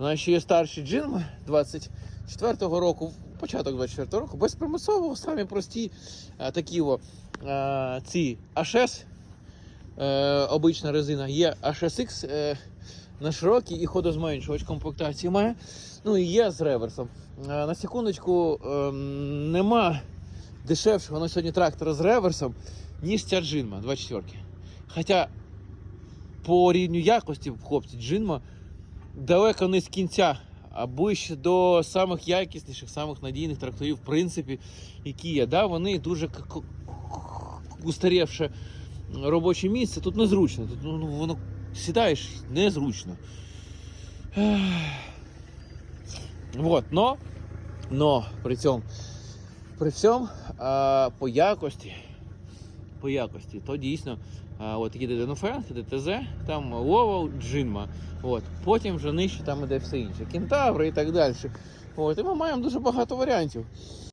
У нас ще є старші джинми 24-го року, початок 24-го року, без самі прості е, такі о, е, ці HS, е, обична резина, є HSX на широкій і ходозменшувач комплектації має. Ну і є з реверсом. На секундочку, е, нема дешевшого на сьогодні трактора з реверсом, ніж ця джинма 24 Хоча по рівню якості, хлопці, джинма далеко не з кінця, а ближче до самих якісніших, самих надійних тракторів, в принципі, які є. Да, вони дуже устарівше робоче місце. Тут незручно. Тут ну, ну, воно сідаєш незручно. Вот, но, но при цьому, при цьому а, по якості, по якості, то дійсно а, от такі іде ДТЗ, там Лова, Джинма. От. Потім вже нижче там іде все інше. Кентаври і так далі. От. І ми маємо дуже багато варіантів.